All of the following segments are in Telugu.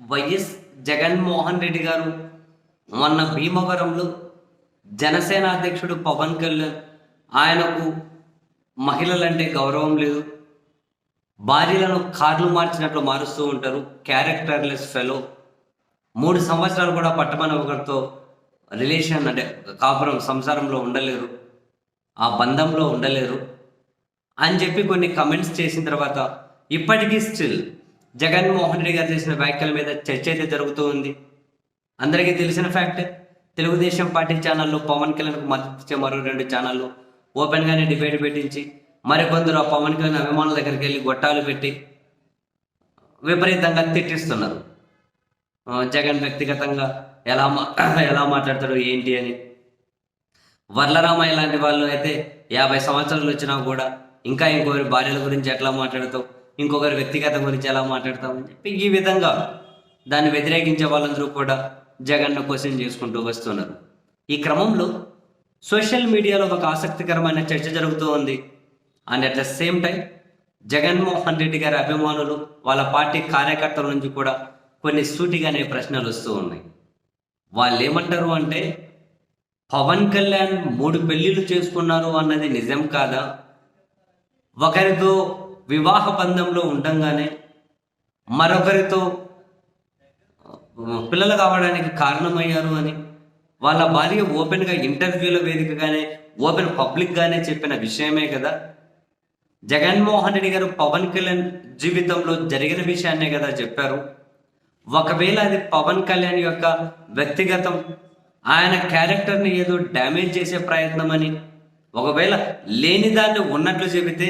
వైఎస్ జగన్మోహన్ రెడ్డి గారు మొన్న భీమవరంలో జనసేన అధ్యక్షుడు పవన్ కళ్యాణ్ ఆయనకు మహిళలంటే గౌరవం లేదు. భార్యలను కార్లు మార్చినట్లు మారుస్తూ ఉంటారు. క్యారెక్టర్లెస్ ఫెలో మూడు సంవత్సరాలు కూడా పట్టమని ఒకరితో రిలేషన్ అంటే కాపురం సంసారంలో ఉండలేరు. ఆ బంధంలో ఉండలేరు. అని చెప్పి కొన్ని కమెంట్స్ చేసిన తర్వాత ఇప్పటికీ స్టిల్ జగన్మోహన్ రెడ్డి గారు చేసిన వ్యాఖ్యల మీద చర్చ అయితే జరుగుతూ ఉంది. అందరికీ తెలిసిన ఫ్యాక్ట్ తెలుగుదేశం పార్టీ ఛానల్లో పవన్ కళ్యాణ్కు మద్దతిచ్చే మరో రెండు ఛానళ్ళు ఓపెన్గానే డిబేట్ పెట్టించి మరికొందరు ఆ పవన్ కళ్యాణ్ అభిమానుల దగ్గరికి వెళ్ళి గొట్టాలు పెట్టి విపరీతంగా తిట్టిస్తున్నారు. జగన్ వ్యక్తిగతంగా ఎలా మా ఎలా మాట్లాడతాడు ఏంటి అని. వర్లరామయ్య లాంటి వాళ్ళు అయితే యాభై సంవత్సరాలు వచ్చినా కూడా ఇంకా ఇంకొకరి భార్యల గురించి ఎట్లా మాట్లాడతావు? ఇంకొకరి వ్యక్తిగతం గురించి ఎలా మాట్లాడతామని చెప్పి ఈ విధంగా దాన్ని వ్యతిరేకించే వాళ్ళందరూ కూడా జగన్ను క్వశ్చన్ చేసుకుంటూ వస్తున్నారు. ఈ క్రమంలో సోషల్ మీడియాలో ఒక ఆసక్తికరమైన చర్చ జరుగుతూ ఉంది. And at the same time Jaganmohan Reddy garu అభిమానులు వాళ్ళ పార్టీ కార్యకర్తల నుంచి కూడా కొన్ని సూటిగానే ప్రశ్నలు వస్తూ ఉన్నాయి. వాళ్ళు ఏమంటారు అంటే పవన్ కళ్యాణ్ మూడు పెళ్ళిళ్ళు చేసుకున్నారు అన్నది నిజం కాదా? ఒకరితో వివాహ బంధంలో ఉండంగానే మరొకరితో పిల్లలు కావడానికి కారణమయ్యారు అని వాళ్ళ భార్య ఓపెన్గా ఇంటర్వ్యూల వేదికగానే ఓపెన్ పబ్లిక్గానే చెప్పిన విషయమే కదా. జగన్మోహన్ రెడ్డి గారు పవన్ కళ్యాణ్ జీవితంలో జరిగిన విషయాన్నే కదా చెప్పారు. ఒకవేళ అది పవన్ కళ్యాణ్ యొక్క వ్యక్తిగతం ఆయన క్యారెక్టర్ని ఏదో డ్యామేజ్ చేసే ప్రయత్నం అని ఒకవేళ లేని దాన్ని ఉన్నట్లు చెబితే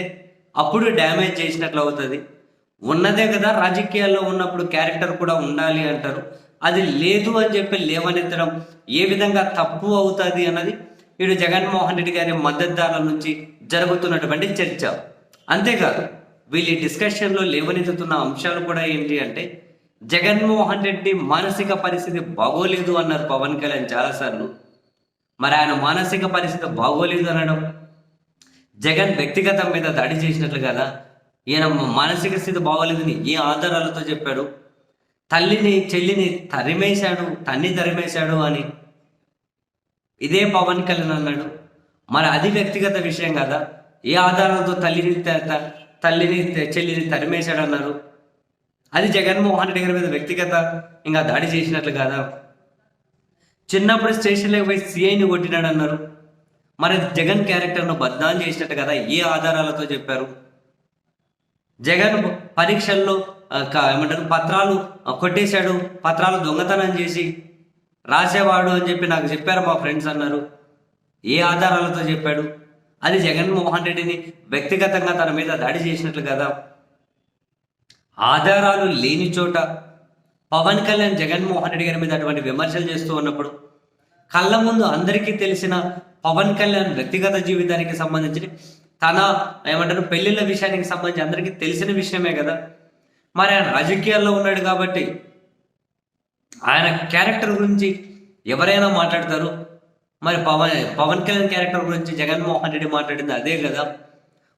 అప్పుడు డ్యామేజ్ చేసినట్లు అవుతుంది. ఉన్నదే కదా రాజకీయాల్లో ఉన్నప్పుడు క్యారెక్టర్ కూడా ఉండాలి అంటారు. అది లేదు అని చెప్పి లేవనెత్తడం ఏ విధంగా తప్పు అవుతుంది అన్నది ఇటు జగన్మోహన్ రెడ్డి గారి మద్దతుదారుల నుంచి జరుగుతున్నటువంటి చర్చ. అంతేకాదు వీళ్ళ డిస్కషన్లో లేవనెత్తుతున్న అంశాలు కూడా ఏంటి అంటే జగన్మోహన్ రెడ్డి మానసిక పరిస్థితి బాగోలేదు అన్నారు పవన్ కళ్యాణ్ చాలాసార్లు. మరి ఆయన మానసిక పరిస్థితి బాగోలేదు అనడం జగన్ వ్యక్తిగతం మీద దాడి చేసినట్లు కదా ఈయన మానసిక స్థితి బాగోలేదని ఏ ఆధారాలతో చెప్పాడు? తల్లిని చెల్లిని తరిమేశాడు తన్ని తరిమేశాడు అని. ఇదే పవన్ కళ్యాణ్ అన్నాడు. మరి అది వ్యక్తిగత విషయం కదా. ఏ ఆధారాలతో తల్లిని తల్లిని చెల్లిని తరిమేశాడు అన్నారు. అది జగన్మోహన్ రెడ్డి గారి మీద వ్యక్తిగత ఇంకా దాడి చేసినట్లు కదా. చిన్నప్పుడు స్టేషన్లోకి పోయి సిఐని కొట్టినాడు అన్నారు. మరి జగన్ క్యారెక్టర్ను బద్నాం చేసినట్టు కదా ఏ ఆధారాలతో చెప్పారు? జగన్ పరీక్షల్లో ఏమంటారు పత్రాలు కొట్టేశాడు పత్రాలు దొంగతనం చేసి రాసేవాడు అని చెప్పి నాకు చెప్పారు మా ఫ్రెండ్స్ అన్నారు. ఏ ఆధారాలతో చెప్పాడు? అది జగన్మోహన్ రెడ్డిని వ్యక్తిగతంగా తన మీద దాడి చేసినట్లు కదా. ఆధారాలు లేని చోట పవన్ కళ్యాణ్ జగన్మోహన్ రెడ్డి గారి మీద అటువంటి విమర్శలు చేస్తూ ఉన్నప్పుడు కళ్ళ ముందు అందరికీ తెలిసిన పవన్ కళ్యాణ్ వ్యక్తిగత జీవితానికి సంబంధించి తన ఏమంటారు పెళ్ళిళ్ళ విషయానికి సంబంధించి అందరికీ తెలిసిన విషయమే కదా. మరి ఆయన రాజకీయాల్లో ఉన్నాడు కాబట్టి ఆయన క్యారెక్టర్ గురించి ఎవరైనా మాట్లాడతారు. మరి పవన్ పవన్ కళ్యాణ్ క్యారెక్టర్ గురించి జగన్మోహన్ రెడ్డి మాట్లాడింది అదే కదా.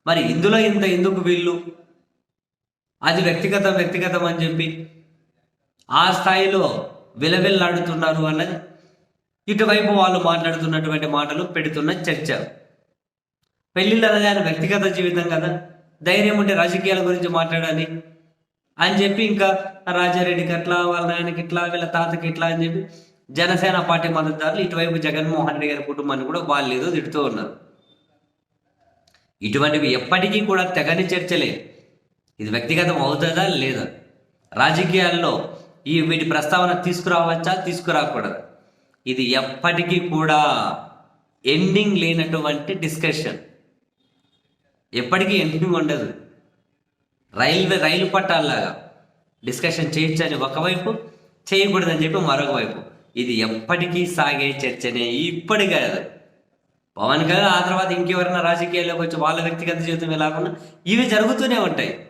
మరి ఇందులో ఇంత ఎందుకు వీళ్ళు? అది వ్యక్తిగతం వ్యక్తిగతం అని చెప్పి ఆ స్థాయిలో విలవిల్లాడుతున్నారు అన్నది ఇటువైపు వాళ్ళు మాట్లాడుతున్నటువంటి మాటలు పెడుతున్న చర్చ. పెళ్ళిళ్ళు అనేది ఆయన వ్యక్తిగత జీవితం కదా. ధైర్యం ఉంటే రాజకీయాల గురించి మాట్లాడాలి. అని చెప్పి ఇంకా రాజారెడ్డికి అట్లా వాళ్ళ నాయనకి ఇట్లా వీళ్ళ తాతకి ఇట్లా అని చెప్పి జనసేన పార్టీ మద్దతుదారులు ఇటువైపు జగన్మోహన్ రెడ్డి గారి కుటుంబాన్ని కూడా వాళ్ళు ఏదో తిడుతూ ఉన్నారు. ఇటువంటివి ఎప్పటికీ కూడా తెగని చర్చలే. ఇది వ్యక్తిగతం అవుతుందా లేదా? రాజకీయాల్లో ఈ వీటి ప్రస్తావన తీసుకురావచ్చా? తీసుకురాకూడదా? ఇది ఎప్పటికీ కూడా ఎండింగ్ లేనటువంటి డిస్కషన్ ఎప్పటికీ ఎండింగ్ ఉండదు. రైల్వే రైలు పట్టాల్లాగా డిస్కషన్ చేయొచ్చని ఒకవైపు చేయకూడదని చెప్పి మరొక వైపు. ఇది ఎప్పటికీ సాగే చర్చనే ఇప్పటి కాదు. పవన్ కళ్యాణ్ ఆ తర్వాత ఇంకెవరైనా రాజకీయాల్లోకి వచ్చి వాళ్ళ వ్యక్తిగత జీవితం ఎలాగున్నా ఇవి జరుగుతూనే ఉంటాయి.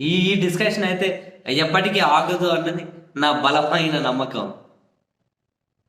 ఈ ఈ డిస్కషన్ అయితే ఎప్పటికీ ఆగదు అన్నది నా బలమైన నమ్మకం.